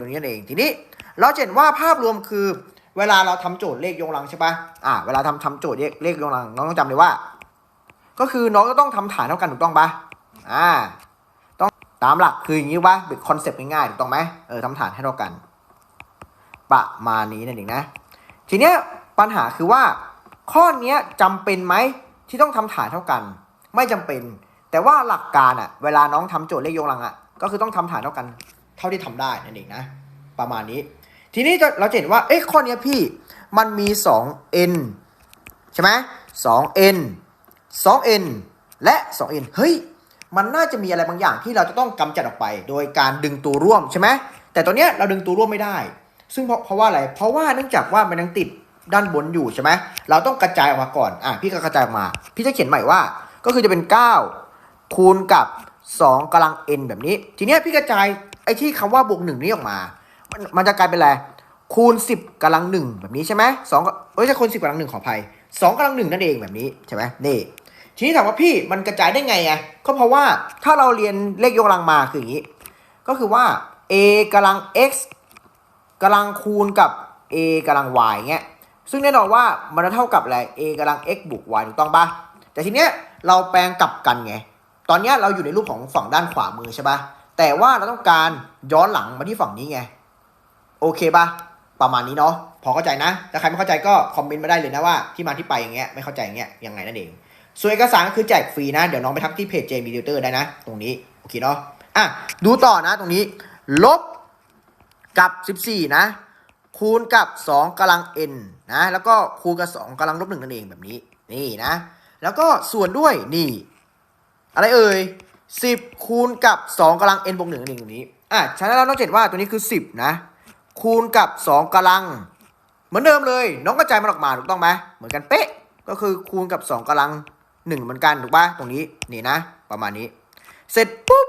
ตัวนี้นั่นเองทีนี้เราเห็นว่าภาพรวมคือ เวลาเราทำโจทย์เลขยกกำลังใช่ปะอ่าเวลาทำทำโจทย์เลขเลขยกกำลังน้องต้องจำเลยว่า ก็คือน้องก็ต้องทำฐานเท่ากันถูกต้องปะอ่า ต้องตามหลักคืออย่างนี้วะเป็นคอนเซปต์ง่ายๆถูกต้องไหมเออทำฐานให้เท่ากัน ประมาณนี้นั่นเองนะ ทีเนี้ยปัญหาคือว่า ข้อเนี้ยจำเป็นไหมที่ต้องทำฐานเท่ากัน ไม่จำเป็น แต่ว่าหลักการอะเวลาน้องทำโจทย์เลขยกกำลังอะก็คือต้องทำฐานเท่ากัน ท่าที่ทำได้นั่นเองนะ ประมาณนี้ ทีนี้เราจะเห็นว่าเอ๊ะข้อนี้พี่มันมี 2n ใช่ไหม 2n 2n และ 2n เฮ้ย มันน่าจะมีอะไรบางอย่างที่เราจะต้องกำจัดออกไป โดยการดึงตัวร่วมใช่ไหมแต่ตอนเนี้ยเราดึงตัวร่วมไม่ได้ ซึ่งเพราะเพราะว่าอะไร เพราะว่าเนื่องจากว่ามันยังติดด้านบนอยู่ใช่ไหมเราต้องกระจายออกมาก่อน อะพี่ก็กระจายออกมา พี่จะเขียนใหม่ว่า ก็คือจะเป็น 9 คูณกับ 2กำลัง n แบบนี้ ทีนี้พี่กระจาย ไอ้ที่คำว่าบวกหนึ่งนี้ออกมา มันมันจะกลายเป็นอะไรคูณ 10กำลังหนึ่งแบบนี้ใช่ไหมสองเอ้ยจะคูณ10กำลังหนึ่งขออภัยสองกำลังหนึ่งนั่นเองแบบนี้ใช่ไหมนี่ทีนี้ถามว่าพี่มันกระจายได้ไงไงก็เพราะว่าถ้าเราเรียนเลขยกกำลังมาคืออย่างนี้ ก็คือว่า a กำลัง x กำลังคูณกับ a กำลัง y เงี้ยซึ่งแน่นอนว่ามันจะเท่ากับอะไร a กำลัง x บวก y ถูกต้องปะแต่ทีเนี้ยเราแปลงกลับกันไง ตอนเนี้ยเราอยู่ในรูปของฝั่งด้านขวามือใช่ปะ แต่ว่าเราต้องการย้อนหลังมาที่ฝั่งนี้ไง โอเคปะประมาณนี้เนาะพอเข้าใจนะถ้าใครไม่เข้าใจก็คอมเมนต์มาได้เลยนะว่าที่มาที่ไปอย่างเงี้ยไม่เข้าใจอย่างเงี้ยยังไงนั่นเองส่วนเอกสารก็คือแจกฟรีนะ เดี๋ยวน้องไปทักที่เพจ JB Tutor ได้นะ ตรงนี้ โอเคเนาะอะดูต่อนะตรงนี้ ลบกับ 14 นะ คูณกับ 2กำลัง n นะ แล้วก็คูณกับ 2กำลังลบ1นั่นเองแบบนี้ นี่นะ แล้วก็ส่วนด้วยนี่ อะไรเอ่ย 10 คูณกับ 2กำลัง n บวก1นั่นเองตรงนี้ อะฉะนั้นเราต้องเห็นว่าตัวนี้คือ 10 นะ คูณกับ 2กำลัง เหมือนเดิมเลย น้องกระจายมันออกมาถูกต้องไหมเหมือนกันเป๊ะ ก็คือคูณกับ 2กำลัง 1 เหมือนกันถูกปะตรงนี้นี่นะ ประมาณนี้ เสร็จปุ๊บ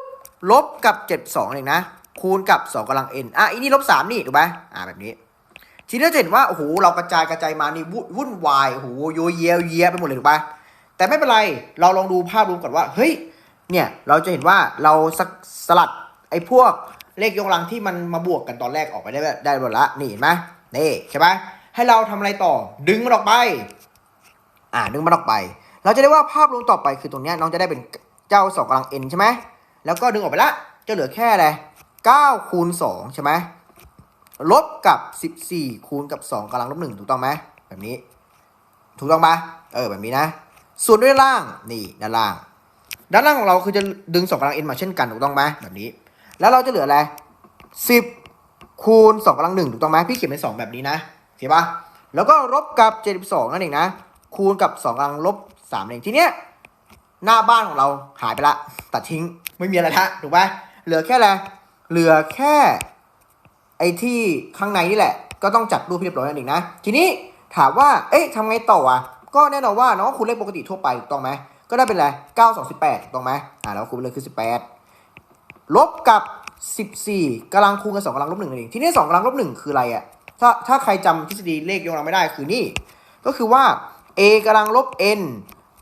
ลบกับ72เองนะ คูณกับ 2กำลัง n อะอีนี่ลบ3นี่ถูกปะอะแบบนี้ ทีนี้จะเห็นว่าโอ้โหเรากระจายกระจายมานี่วุ่นวุ่นวายโอ้โหโยเยลเยียไปหมดเลยถูกปะแต่ไม่เป็นไรเราลองดูภาพรวมก่อนว่าเฮ้ย เนี่ยเราจะเห็นว่าเราสสลัดไอ้พวกเลขยกกำลังที่มันมาบวกกันตอนแรกออกไปได้ได้หมดละนี่เห็นไหมนี่ใช่ปะให้เราทำอะไรต่อ ดึงมันออกไป อ่าดึงมันออกไป เราจะได้ว่าภาพรวมต่อไปคือตรงนี้น้องจะได้เป็นเจ้าสองกำลัง n ใช่ไหมแล้วก็ดึงออกไปละจะเหลือแค่อะไร9คูณ2ใช่ไหมลบกับ14คูณกับ2กำลังลบ1ถูกต้องไหมแบบนี้ ถูกต้องปะเออแบบนี้นะ ส่วนด้วยล่างนี่ด้านล่าง ด้านล่างของเราคือจะดึง2กำลัง n มาเช่นกันถูกต้องไหมแบบนี้ แล้วเราจะเหลืออะไร10คูณ2กำลัง1ถูกต้องไหมพี่เขียนเป็น2แบบนี้นะเห็นปะแล้วก็ลบกับ72นั่นเองนะ คูณกับ2กำลังลบ3เองทีเนี้ยหน้าบ้านของเราหายไปละ ตัดทิ้งไม่มีอะไรละถูกปะเหลือแค่อะไรเหลือแค่ ไอ้ที่ข้างในนี่แหละ ก็ต้องจัดรูปเรียบร้อยนั่นเองนะ ทีนี้ถามว่า เอ๊ะทำไงต่ออะก็แน่นอนว่าน้องคูณเลขปกติทั่วไปถูกต้องไหม ก็ได้เป็นอะไร9 2 18ถูกต้องไหมอ่าแล้วคูณไปเลยคือ 18 ลบกับ 14กำลังคูณกับ2กำลังลบ1นั่นเองทีนี้2กำลังลบ1คืออะไรอะถ้าถ้าใครจำทฤษฎีเลขยกกำลังไม่ได้คือนี่ ก็คือว่า a กำลังลบ n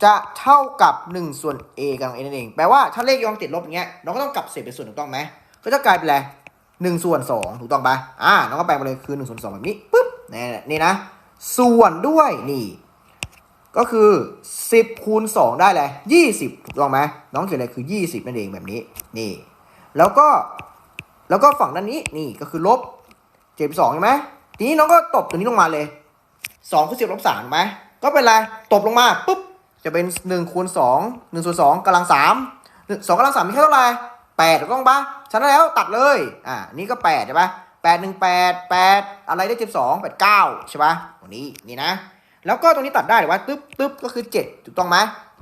จะเท่ากับ1ส่วน a กำลัง n นั่นเอง แปลว่าถ้าเลขยกกำลังติดลบอย่างเงี้ยน้องก็ต้องกลับเศษเป็นส่วนถูกต้องไหมก็จะกลายเป็นอะไรหนึ่งส่วนสองถูกต้องปะอ่าน้องก็แปลงไปเลยคือหนึ่งส่วนสองแบบนี้ปุ๊บนี่นี่นะ ส่วนด้วยนี่ ก็คือสิบคูณสองได้เลยยี่สิบถูกต้องไหมน้องเขียนอะไรคือยี่สิบนั่นเองแบบนี้ นี่ แล้วก็ แล้วก็ฝั่งด้านนี้ นี่ก็คือลบเจ็ดสองใช่ไหมทีนี้น้องก็ตบตัวนี้ลงมาเลยสองคูณสิบลบสามถูกไหมก็เป็นไรตบลงมาปุ๊บจะเป็นหนึ่งคูณสองหนึ่งส่วนสองกำลังสามสองกำลังสามมีแค่เท่าไหร่แปดถูกต้องปะฉะนั้นแล้วตัดเลย อ่า นี่ก็แปดใช่ปะแปดหนึ่งแปดแปดอะไรได้เจ็ดสองแปดเก้าใช่ปะตรงนี้นี่นะ แล้วก็ตรงนี้ตัดได้หรือว่าตึ๊บตึ๊บก็คือเจ็ดถูกต้องไหม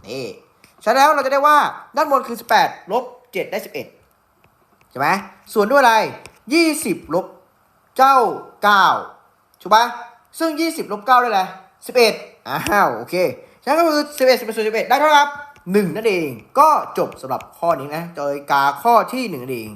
นี่ฉะนั้นแล้วเราจะได้ว่าด้านบนคือสิบแปดลบเจ็ดได้สิบเอ็ดใช่ไหมส่วนด้วยอะไรยี่สิบลบเจ้าเก้าถูกปะซึ่งยี่สิบลบเก้าได้อะไรสิบเอ็ดอ้าวโอเคฉะนั้นก็คือสิบเอ็ดสิบเอ็ดสิบเอ็ดได้เท่ากับหนึ่งนั่นเองก็จบสำหรับข้อนี้นะโดยกาข้อที่หนึ่งนั่นเอง